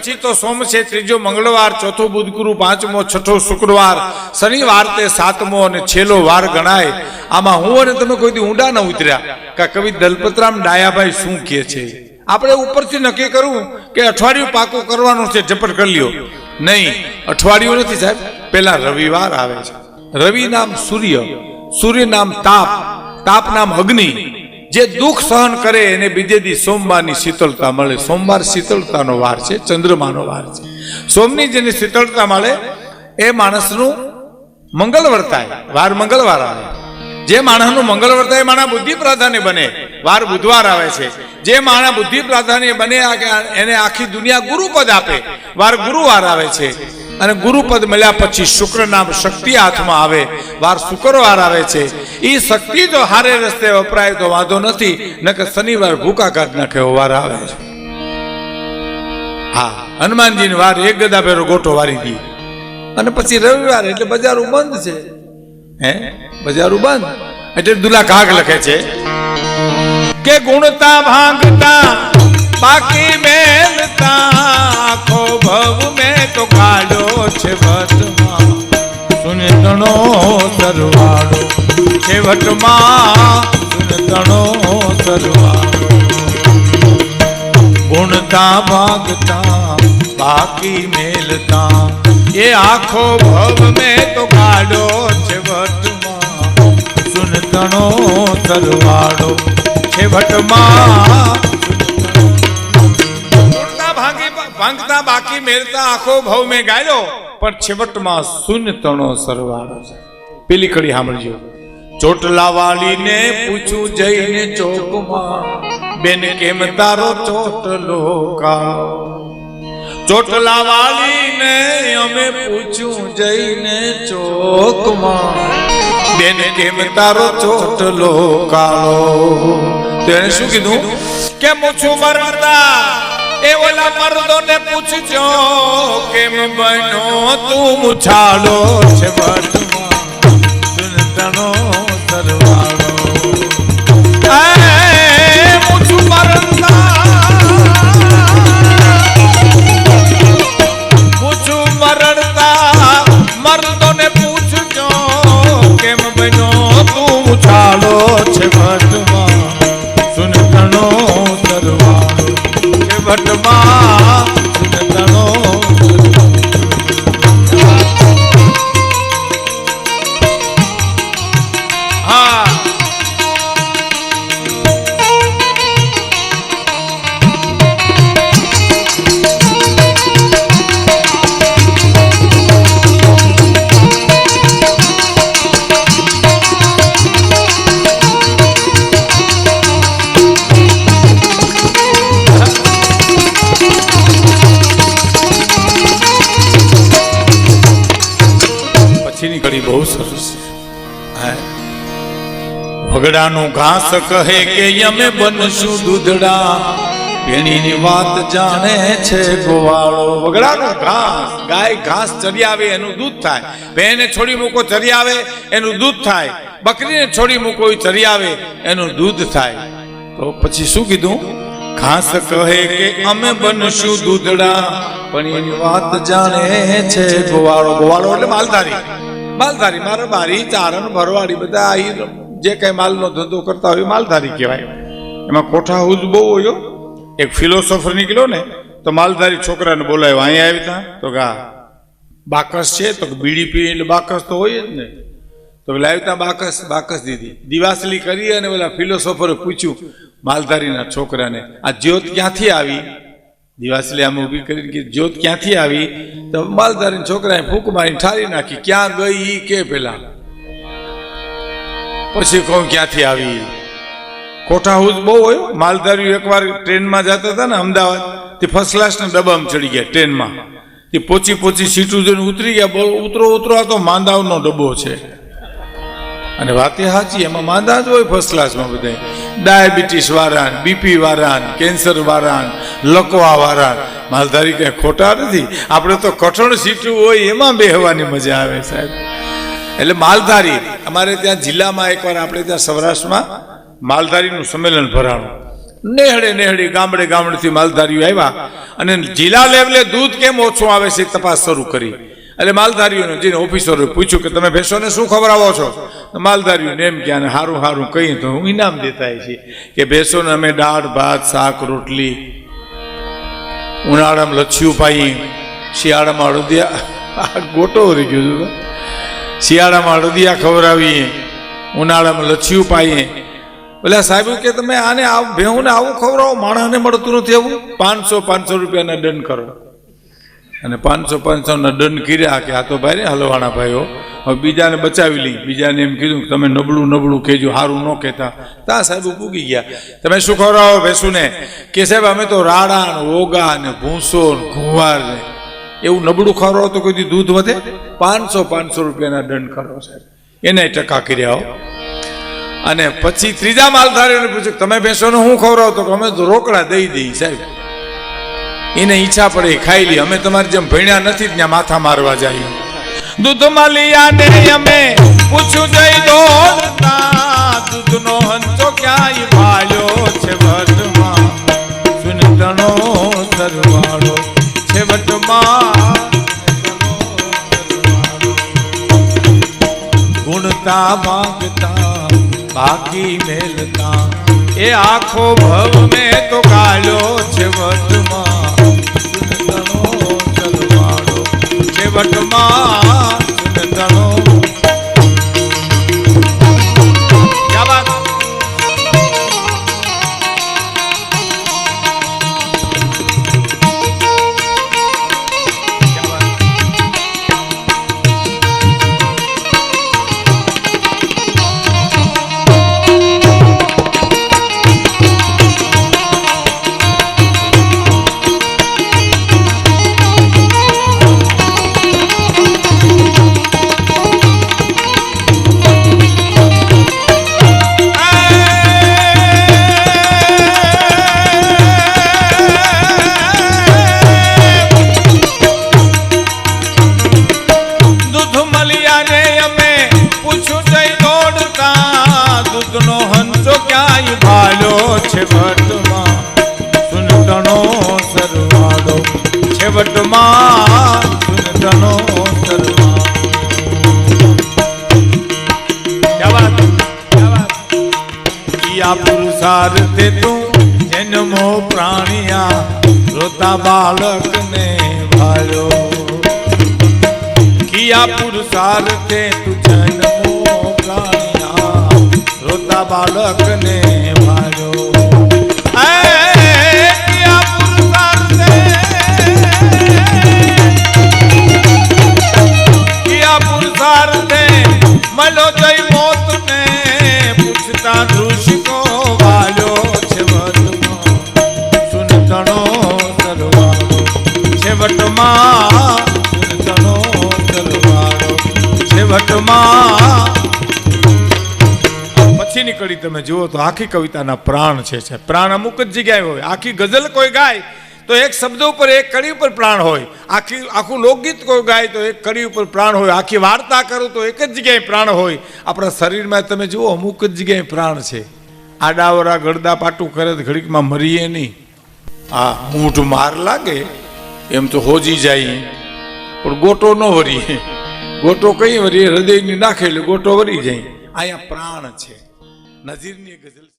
પછી તો સોમ છે ત્રીજો મંગળવાર, ચોથો બુધ ગુરુ પાંચમો, છઠ્ઠો શુક્રવાર, શનિવાર તે સાતમો અને છેલ્લો વાર ગણાય. આમાં હું અને તમે કોઈ ઊંડા ન ઉતર્યા કે કવિ દલપતરામ ડાયાભાઈ શું કહે છે? આપણે ઉપરથી નક્કી કરવું કે અઠવાડિયું પાકું કરવાનું છે ઝપટ કરી લ્યો. નહીં, અઠવાડિયું નથી સાહેબ, પેલા રવિવાર આવે છે. રવિ નામ સૂર્ય સૂર્ય નામ તાપ તાપ નામ અગ્નિ. જે દુઃખ સહન કરે એને બીજે દી સોમવારની શીતળતા મળે. સોમવાર શીતળતાનો વાર છે, ચંદ્રમાનો વાર છે. સોમની જેની શીતળતા મળે, એ માણસનું મંગળ વર્તાય વાર મંગળવાર આવે. જે માણસનું મંગળ વર્તાય એ માણસ બુદ્ધિ પ્રાધાન્ય બને. વાર બુધવાર આવે છે. જે માણસ બુદ્ધિ પ્રાધાન્ય બને એને આખી દુનિયા ગુરુપદ આપે, વાર ગુરુવાર આવે છે. અને ગુરુપદ મળ્યા પછી શુક્ર નામ શક્તિ હાથમાં આવે. વાર શુક્રવાર આવે છે. એ શક્તિ જો હારે રસ્તે વપરાય તો વાંધો નથી, નકર શનિવાર ભૂકા કાઢ નાખે વાર આવે છે. હા, હનુમાનજીની વાર એક ગદા ફેરો ગોઠો વારી દી અને પછી રવિવાર એટલે બજારું બંધ છે. હે? બજારું બંધ. એટલે દુલા કાગ લખે છે. કે ગુણતા ભાંગતા બાકી મેલતા આખો ભવ મેં તો કાઢ્યો છે વટમાં. સુનતણો સરવાળો. છે વટમાં સુનતણો સરવાળો. ગુણતા ભાગતા બાકી મેલતા એ આખો ભવ મેં તો કાઢ્યો બાકી આખો ભાવ મેં ગાયો પણ છેવટમાં સુનતણો સરવાળો છે. પેલી કડી સાંભળજો. ચોટલા વાળીને પૂછું જઈને ચોકમાં, બેન કેમ તારો ચોટલો કાળો? ચોટલા વાળીને અમે પૂછ્યું જઈને ચોકમાં, બેન કેમ તારો ચોટલો કાળો? તેણે શું કીધું? કે પૂછું મરતા? એ ઓલા મર્દોને પૂછજો કેમ બનો તું મુછાડો છે વર્તમાન સુનતણો સરવાળો. છે ભટમાં સુનતણો કડી બહુ સરસ. હે. વગડાનું ઘાસ કહે કે અમે બનશું દૂધડા. પેણીની વાત જાણે છે ગોવાળો. વગડાનું ઘાસ, ગાય ઘાસ ચરી આવે, એનું દૂધ થાય. ભેને છોડી મૂકો, ચરી આવે, એનું દૂધ થાય. બકરીને છોડી મૂકો, એ ચરી આવે, એનું દૂધ થાય. તો પછી શું કીધું? ઘાસ કહે કે અમે બનશું દૂધડા. પણ એની વાત જાણે છે ગોવાળો. ગોવાળો એટલે માલધારી. માલધારી, મારે બારી, ચારણ, ભરવાડી, બધા અહીં જે કઈ માલનો ધંધો કરતા હોય માલધારી કહેવાય. એમાં કોઠા હુજ બહુ હોય એક ફિલોસોફર નીકળ્યો ને, તો માલધારી છોકરાને બોલાવ્યો અહીંયા આવી ત્યાં તો કે બાકસ છે, તો બીડી પી એટલે બાકસ તો હોય જ ને. તો લાવી તા બાકસ બાકસ દીધી. દિવાસલી કરી અને ઓલા ફિલોસોફરે પૂછ્યું, માલધારીના છોકરાને, આ જ્યોત ક્યાંથી આવી? દિવાસલી આમ ઊભી કરીને કે જ્યોત ક્યાંથી આવી? તો માલધારી છોકરાએ ફૂંક મારી ઠારી નાખી. ક્યાં ગઈ ઈ કે પેલા? પછી કહું ક્યાંથી આવી? કોઠા હાઉસ બહુ હોય. માલધારીઓ એકવાર ટ્રેનમાં જતા હતા ને અમદાવાદ, તે ફર્સ્ટ ક્લાસના ડબ્બામાં ચડી ગયા ટ્રેનમાં. તે પોચી પોચી સીટું જોઈને ઉતરી ગયા. બોલ, ઉતરો ઉતરો, આ તો માંદાવનો ડબ્બો છે. અને વાતે સાચી એમાં માંદા જ હોય ફર્સ્ટ ક્લાસમાં બધા ડાયાબિટીસ વારાન બીપી વારાન કેન્સર વાળા લકવા વાળા માલધારી કઈ ખોટા નથી. આપણે તો કઠણ સીટું હોય એમાં બેહવાની મજા આવે સાહેબ. એટલે માલધારી, અમારે ત્યાં જિલ્લામાં એકવાર આપણે ત્યાં સૌરાષ્ટ્રમાં માલધારીનું સંમેલન ભરાણું. નેહડે નેહડી, ગામડે ગામડેથી માલધારીઓ આવ્યા અને જિલ્લા લેવલે દૂધ કેમ ઓછું આવે છે તપાસ શરૂ કરી. એટલે માલધારીઓને જઈને ઓફિસરો પૂછ્યું કે તમે ભેંસોને શું ખવડાવો છો? માલધારીઓને એમ કે આને સારું સારું કહીએ તો હું ઇનામ દેતા છીએ કે ભેંસોને અમે દાળ, ભાત, શાક, રોટલી, ઉનાળામાં લચ્છિયું પાઈએ. શિયાળામાં અડદિયા આ ગોટો રહી ગયો શિયાળામાં અડદિયા ખવડાવીએ, ઉનાળામાં લચ્છિયું પાઈએ. પેલા સાહેબ કે તમે આને આવ ભેહુંને આવું ખવડાવો, માણસને મળતું નથી આવું. પાંચસો પાંચસો રૂપિયાના દંડ કરો. અને પાંચસો પાંચસોના દંડ કર્યા કે આ તો ભાઈ ને હલવાના ભાઈઓ. હવે બીજાને બચાવી લઈ. બીજાને એમ કીધું તમે નબળું નબળું કહેજો સારું ન કહેતા. તા સાહેબ ઉગી ગયા. તમે શું ખવડાવો ભેંસુને? કે સાહેબ, અમે તો રાડા ને ઓગા ને ભૂંસો ને ઘુવાર ને. એવું નબળું ખવડાવો તો કોઈ દૂધ વધે? પાંચસો પાંચસો રૂપિયાના દંડ કરો સાહેબ. એને ટકા કર્યા અને પછી ત્રીજા માલધારીઓને પૂછ્યું તમે ભેંસોને હું ખવડાવો? તો અમે તો રોકડા દઈ દઈ સાહેબ. એને ઈચ્છા પડે, ખાઈ લે. અમે તમારી જેમ ભણ્યા નથી ત્યાં માથા મારવા જાય. દૂધ મલિયાને અમે પૂછ્યું જઈ દોડતા દૂધનો હંચો ક્યાંય ભાળ્યો છે વટમાં સુનતણો સરવાળો છે વટમાં ગુણતા માંગતા, બાકી મેલતા. એ આખો ભવ મેં તો કાળ્યો છે વટમાં છે વટમાં વટમાં સુનતણો સરવાળો ક્યા પુરુષાર્થે તું જન્મો પ્રાણિયા, રોતા બાળકને ભાળ્યો. કિયા પુરુષાર્થે તું જન્મો પ્રાણિયા, રોતા બાળકને ભાળ્યો. કિયા પુરુષાર્થે મળો જઈ મોતને. પૂછતા દૃશ્યકો વાલ્યો છે સુનતણો સરવાળો છે વટમાં સુનતણો સરવાળો છે વટમાં પછીની કડી તમે જુઓ તો આખી કવિતાના પ્રાણ છે પ્રાણ અમુક જ જગ્યાએ હોય. આખી ગઝલ કોઈ ગાય તો એક શબ્દ ઉપર એક કડી ઉપર પ્રાણ હોય. આખી આખું લોકગીત કોઈ ગાય તો એક કડી ઉપર પ્રાણ હોય. આખી વાર્તા કરું તો એક જ જગ્યાએ પ્રાણ હોય. આપણા શરીરમાં તમે જુઓ, અમુક જ જગ્યાએ પ્રાણ છે. આડાવરા ગળદા પાટું કરે તો ઘડીકમાં મરીએ નહીં. આ મૂઠ માર લાગે, એમ તો હોજી જાય. પણ ગોટો ન વરીએ. ગોટો કઈ વરીએ? હૃદયની નાખે એટલે ગોટો વરી જાય. અહીંયા પ્રાણ છે. નજીરની ગઝલ